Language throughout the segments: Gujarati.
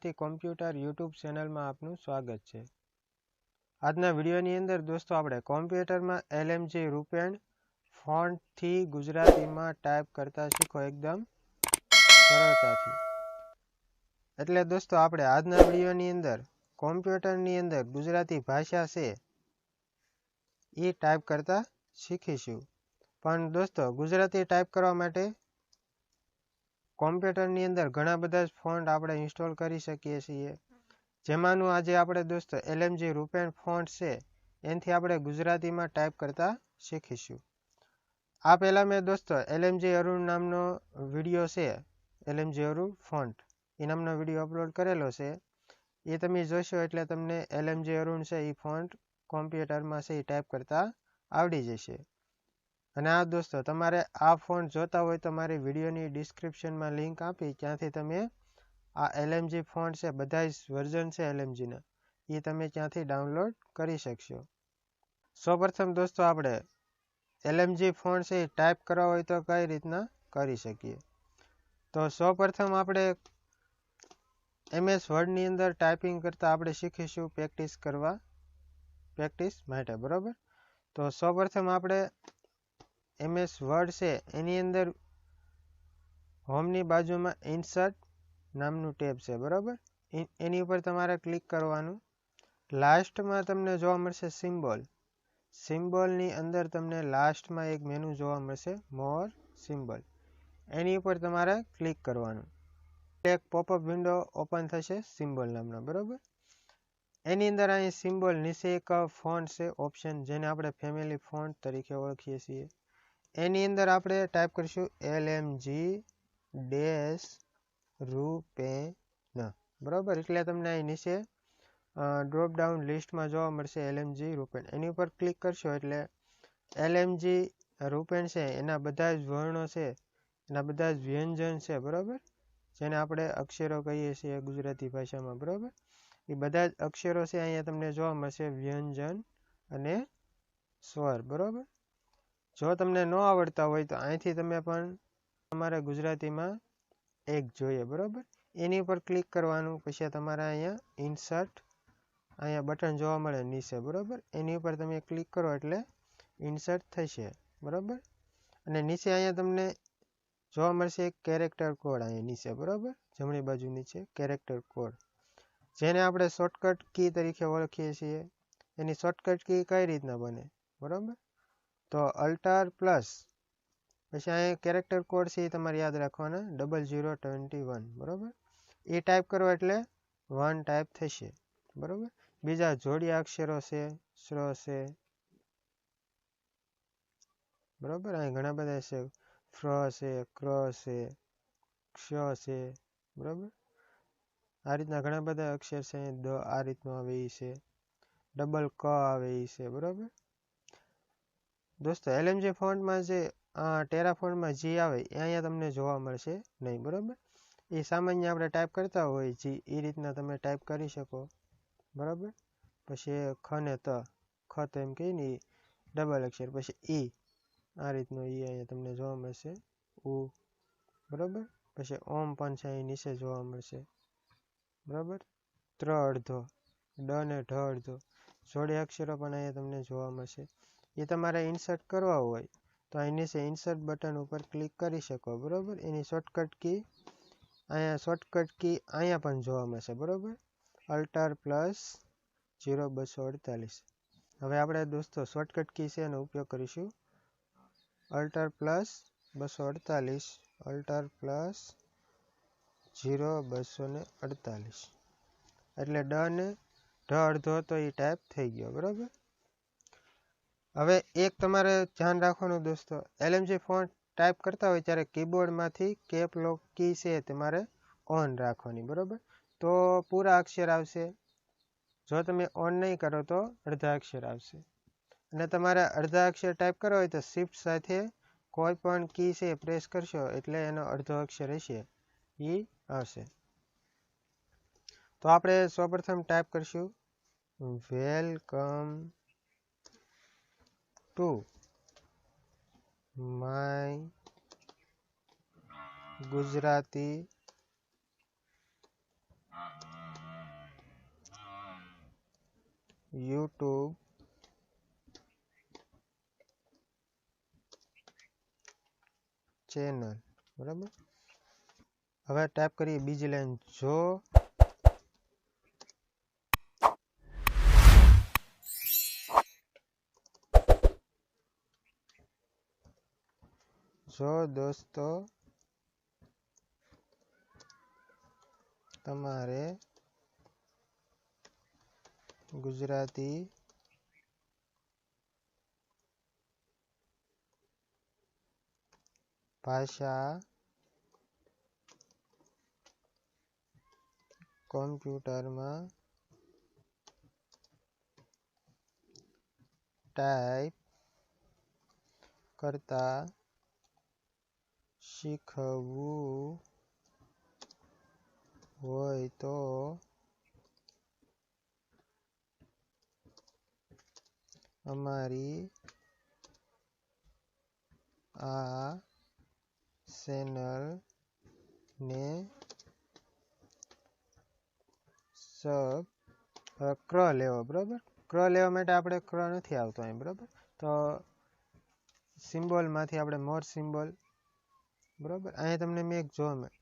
ગુજરાતી કોમ્પ્યુટર યુટ્યુબ ચેનલમાં આપનું સ્વાગત છે. આજના વિડીયોની અંદર દોસ્તો આપણે કોમ્પ્યુટરમાં એલએમજી રૂપેણ ફોન્ટથી ગુજરાતીમાં ટાઈપ કરતા શીખો એકદમ સરળતાથી. એટલે દોસ્તો આપણે આજના વિડીયોની અંદર કોમ્પ્યુટરની અંદર ગુજરાતી ભાષા છે એ ટાઈપ કરતા શીખીશું. પણ દોસ્તો ગુજરાતી ટાઈપ કરવા માટે કોમ્પ્યુટરની અંદર ઘણા બધા જ ફોન્ટ આપણે ઇન્સ્ટોલ કરી શકીએ છીએ. જેમાંનું આજે આપણે દોસ્તો એલએમજી રૂપેણ ફોન્ટ છે, એનાથી આપણે ગુજરાતીમાં ટાઈપ કરતા શીખીશું. આ પહેલાં મેં દોસ્તો એલએમજી અરુણ નામનો વીડિયો છે, એલએમજી અરુણ ફોન્ટ. એ નામનો વીડિયો અપલોડ કરેલો છે. એ તમે જોશો એટલે તમને એલએમજી અરુણ છે એ ફોન્ટ કોમ્પ્યુટરમાં છે એ ટાઈપ કરતા આવડી જશે. અને આ દોસ્તો, તમારે આ ફોન્ટ જોતા હોય તો મારી વિડીયોની ડિસ્ક્રિપ્શનમાં લિંક આપી, ત્યાંથી તમે આ એલએમજી ફોન્ટ છે બધા જ વર્ઝન છે એલએમજીના, એ તમે ત્યાંથી ડાઉનલોડ કરી શકશો. સૌપ્રથમ દોસ્તો, આપણે એલએમજી ફોન્ટ છે એ ટાઈપ કરવા હોય તો કઈ રીતના કરી શકીએ? તો સૌપ્રથમ આપણે એમએસ વર્ડની અંદર ટાઈપિંગ કરતાં આપણે શીખીશું પ્રેક્ટિસ કરવા, પ્રેક્ટિસ માટે, બરાબર? તો સૌપ્રથમ આપણે એમએસ વર્ડ છે. એની અંદર હોમની બાજુમાં ઇન્સર્ટ નામનું ટેબ છે, બરાબર? એની ઉપર તમારે ક્લિક કરવાનું. લાસ્ટમાં તમને જોવા મળશે સિમ્બોલ. સિમ્બોલની અંદર તમને લાસ્ટમાં એક મેનુ જોવા મળશે, મોર સિમ્બોલ. એની ઉપર તમારે ક્લિક કરવાનું. એક પોપઅપ વિન્ડો ઓપન થશે સિમ્બોલ નામનો, બરાબર? એની અંદર અહીં સિમ્બોલ નીચે એક ફોન્ટ છે, ઓપ્શન જેને આપણે ફેમિલી ફોન્ટ તરીકે ઓળખીએ છીએ. એની અંદર આપણે ટાઈપ કરીશું એલ એમ જી ડેશ રૂપેન બરાબર? એટલે તમને અહીં નીચે ડ્રોપ ડાઉન લિસ્ટમાં જોવા મળશે એલએમજી રૂપેણ એની ઉપર ક્લિક કરશો એટલે એલએમજી રૂપેણ છે. એના બધા જ વર્ણો છે. એના બધા જ વ્યંજન છે. બરાબર? જેને આપણે અક્ષરો કહીએ છીએ ગુજરાતી ભાષામાં. બરાબર? એ બધા જ અક્ષરો છે અહીંયા તમને જોવા મળશે. વ્યંજન અને સ્વર. બરાબર? જો તમને ન આવડતા હોય તો અહીંથી તમે પણ તમારે ગુજરાતીમાં એક જોઈએ, બરાબર? એની ઉપર ક્લિક કરવાનું, પછી તમારે અહીંયા ઇન્સર્ટ અહીંયા બટન જોવા મળે નીચે, બરાબર? એની ઉપર તમે ક્લિક કરો એટલે ઇન્સર્ટ થશે, બરાબર? અને નીચે અહીંયા તમને જોવા મળશે એક કેરેક્ટર કોડ અહીંયા નીચે, બરાબર? જમણી બાજુ નીચે કેરેક્ટર કોડ જેને આપણે શોર્ટકટ કી તરીકે ઓળખીએ છીએ. એની શોર્ટકટ કી કઈ રીતના બને, બરાબર? તો અલ્ટર પ્લસ પછી અહીંયા કેરેક્ટર કોડ છે એ તમારે યાદ રાખવાના ડબલ ઝીરો ટ્વેન્ટી વન બરાબર એ ટાઈપ કરો એટલે વન ટાઈપ થશે, બરાબર? બીજા જોડી અક્ષરો છે શ્ર છે, બરાબર? અહીં ઘણા બધા છે, ફ્ર છે, ક્ર છે, ક્ષ છે, બરાબર? આ રીતના ઘણા બધા અક્ષર છે, દ આ રીતનું આવે એ છે ડબલ ક આવે એ છે, બરાબર? દોસ્તો એલએમજે ફોન્ટમાં જે ટેરા ફોન્ટમાં જી આવે, એ અહીંયા તમને જોવા મળશે. નહીં, બરાબર? એ સામાન્ય આપણે ટાઈપ કરતા હોય જી એ રીતના તમે ટાઈપ કરી શકો. બરાબર? પછી ખ ને ત, ખ તો એમ કહીએ ને ડબલ અક્ષર. પછી ઈ આ રીતનું ઈ અહીંયા તમને જોવા મળશે. ઉ, બરાબર? પછી ઓમ પણ છે અહીં નીચે જોવા મળશે. બરાબર? ત્ર અડધો ડ ને ઢ અડધો. જોડે અક્ષરો પણ અહીંયા તમને જોવા મળશે. એ તમારે ઇન્સર્ટ કરવા હોય, તો અહીં નીચે ઇન્સર્ટ બટન ઉપર ક્લિક કરી શકો, બરાબર? એની શોર્ટકટ કી અહીંયા શોર્ટકટ કી અહીંયા પણ જોવા મળશે, બરાબર? અલ્ટર પ્લસ જીરો બસો અડતાલીસ. હવે આપણે દોસ્તો શોર્ટકટ કી છે, એનો ઉપયોગ કરીશું. અલ્ટર પ્લસ બસો અડતાલીસ અલ્ટર પ્લસ જીરો બસો ને અડતાલીસ. એટલે ડ ને ઢ અડધો તો એ ટાઈપ થઈ ગયો, બરાબર? હવે એક તમારે ધ્યાન રાખવાનું દોસ્તો, એલએમજી ફોન્ટ ટાઈપ કરતા હોય ત્યારે કીબોર્ડમાંથી કેપ લોક કી છે તમારે ઓન રાખવાની, બરાબર? તો પૂરા અક્ષર આવશે. જો તમે ઓન નહીં કરો તો અડધા અક્ષર આવશે. અને તમારે અડધા અક્ષર ટાઈપ કરવા હોય તો શિફ્ટ સાથે કોઈ પણ કી છે પ્રેસ કરશો એટલે એનો અડધો અક્ષર હશે એ આવશે. તો આપણે સૌપ્રથમ ટાઈપ કરશું. Welcome to my gujarati youtube channel बराबर? हमें टाइप करिए बीजी लाइन जो જો દોસ્તો તમારે ગુજરાતી ભાષા કોમ્પ્યુટરમાં ટાઈપ કરતા શીખવું હોય તો અમારી આ ચેનલને સબ ક્ર લેવો, બરાબર? ક્ર લેવા માટે આપણે ક્ર નથી આવતો અહીં, બરાબર? તો સિમ્બોલમાંથી આપણે મોર સિમ્બોલ બરાબર? અહીંયા તમને મેં એક જો મેં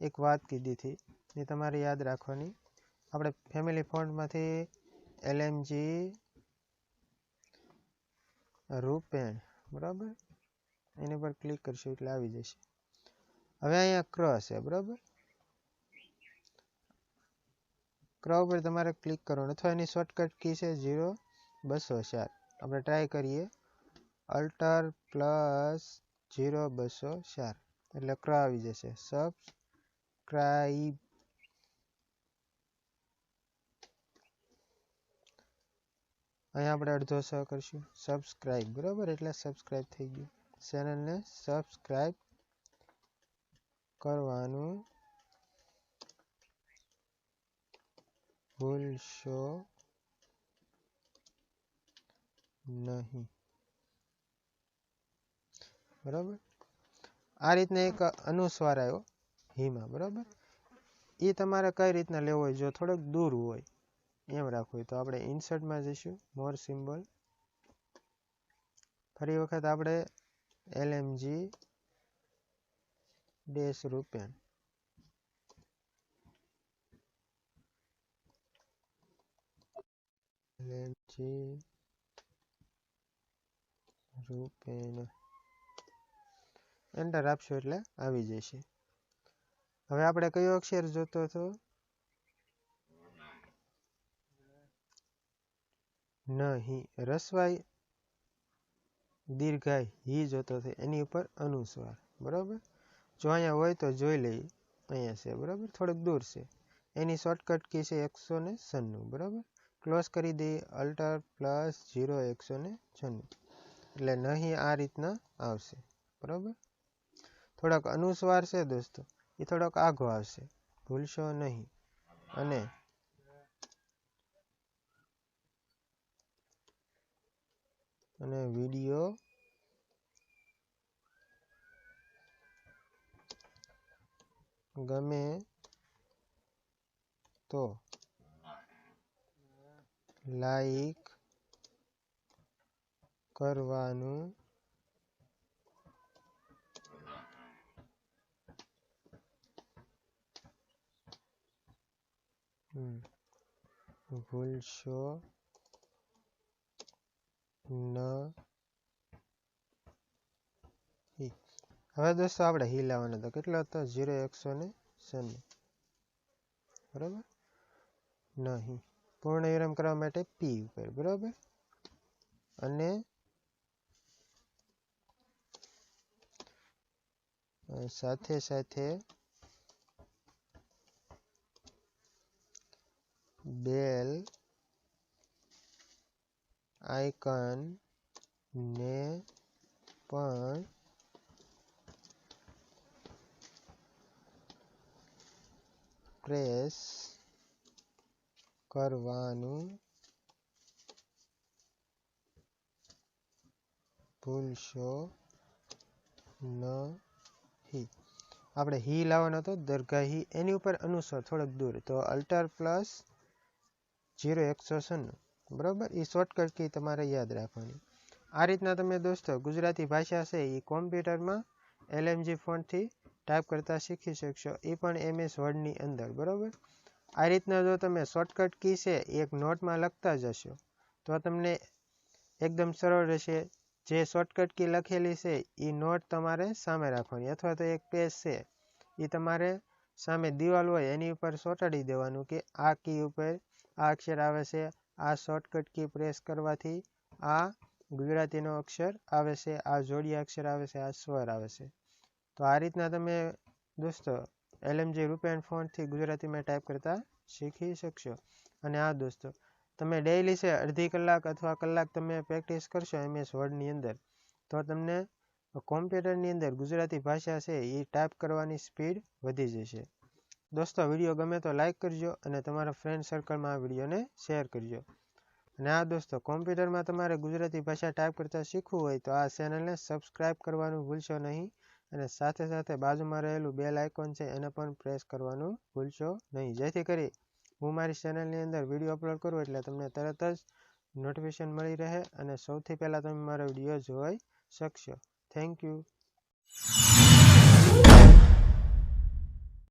એક વાત કીધી હતી, એ તમારે યાદ રાખવાની. આપણે ફેમિલી ફોન્ટમાંથી એલએમજી રૂપેણ, બરાબર? એની પર ક્લિક કરશું એટલે આવી જશે. હવે અહીંયા ક્ર છે, બરાબર? ક્ર ઉપર તમારે ક્લિક કરવાનું. અથવા એની શોર્ટકટ કી છે ઝીરો બસો ચાર આપણે ટ્રાય કરીએ. અલ્ટર પ્લસ ઝીરો બસો ચાર એટલે ક્ર આવી જશે. સબસ્ક્રાઈબ અહીંયા આપણે અડધો સ કરશું. સબસ્ક્રાઈબ બરાબર? એટલે સબસ્ક્રાઈબ થઈ ગયું. ચેનલને સબસ્ક્રાઈબ કરવાનું ભૂલશો નહીં. બરાબર? આ રીતના એક અનુસ્વાર આવ્યો, હિમા, બરાબર? એ તમારે કઈ રીતના લેવો હોય, જો થોડોક દૂર હોય, એમ રાખવું તો આપણે ઇન્સર્ટમાં જઈશું, મોર સિમ્બોલ. ફરી વખત આપણે એલએમજી ડેશ રૂપિયા એલએમજી રૂપેન. એન્ટર આપશો એટલે આવી જશે. હવે આપણે કયો અક્ષર જોતો હતો? નહીં, રસવાઈ દીર્ઘાય હી જોતો હતો. એની ઉપર અનુસ્વાર. બરાબર? જો અહીંયા હોય તો જોઈ લઈએ. અહીંયા છે, બરાબર? થોડુંક દૂર છે. એની શોર્ટકટ કી છે એકસો ને છન્નું, બરાબર? ક્લોઝ કરી દઈએ. અલ્ટર પ્લસ ઝીરો એકસો ને છન્નું. એટલે નહીં આ રીતના આવશે. બરાબર? થોડાક અનુસ્વાર છે દોસ્તો. એ થોડોક આઘો આવશે ભૂલશો નહીં. અને અને વીડિયો ગમે તો લાઈક કરવાનું ભૂલશો ન. હવે દોસ્તો આપણે હી લાવવાનો હતો કેટલો હતો? ઝીરો એકસો ને શૂન્ય બરાબર? નહીં. પૂર્ણ વિરામ કરવા માટે પી ઉપર. બરાબર? અને સાથે સાથે બેલ આઇકન ને પણ પ્રેસ કરવાનું ભૂલશો નહીં આપણે હી લાવવાનો હતો દરગાહ હી એની ઉપર અનુસાર થોડોક દૂર તો અલ્ટર પ્લસ જીરો એકસો છન્નું બરાબર? એ શોર્ટકટ કી તમારે યાદ રાખવાની. આ રીતના તમે દોસ્તો ગુજરાતી ભાષા છે એ કોમ્પ્યુટરમાં એલએમજી ફોન્ટથી ટાઈપ કરતાં શીખી શકશો. એ પણ એમએસ વર્ડની અંદર, બરાબર? આ રીતના જો તમે શોર્ટકટ કી છે એક નોટમાં લખતા જશો. તો તમને એકદમ સરળ રહેશે. જે શોર્ટકટ કી લખેલી છે એ નોટ તમારે સામે રાખવાની. અથવા તો એક પેજ છે એ તમારે સામે દિવાલ હોય એની ઉપર ચોંટાડી દેવાનું કે આ કી ઉપર આ અક્ષર આવે છે. આ શોર્ટકટ કી પ્રેસ કરવાથી આ ગુજરાતીનો અક્ષર આવે છે. આ જોડિયા અક્ષર આવે છે. આ સ્વર આવે છે. તો આ રીતના તમે દોસ્તો એલએમજી રૂપિયા ફોનથી ગુજરાતીમાં ટાઈપ કરતા શીખી શકશો. અને આ દોસ્તો તમે ડેઈલી છે અડધી કલાક અથવા કલાક તમે પ્રેક્ટિસ કરશો એમએસ વર્ડની અંદર, તો તમને કોમ્પ્યુટરની અંદર ગુજરાતી ભાષા છે એ ટાઈપ કરવાની સ્પીડ વધી જશે. દોસ્તો, વીડિયો ગમે તો લાઇક કરજો અને તમારા ફ્રેન્ડ સર્કલમાં આ વિડીયોને શેર કરજો. અને આ દોસ્તો કોમ્પ્યુટરમાં તમારે ગુજરાતી ભાષા ટાઈપ કરતાં શીખવું હોય તો આ ચેનલને સબસ્ક્રાઇબ કરવાનું ભૂલશો નહીં અને સાથે સાથે બાજુમાં રહેલું બેલ આઇકોન છે એને પણ પ્રેસ કરવાનું ભૂલશો નહીં. જેથી કરી હું મારી ચેનલની અંદર વીડિયો અપલોડ કરું એટલે તમને તરત જ નોટિફિકેશન મળી રહે અને સૌથી પહેલાં તમે મારો વીડિયો જોઈ શકશો. Thank you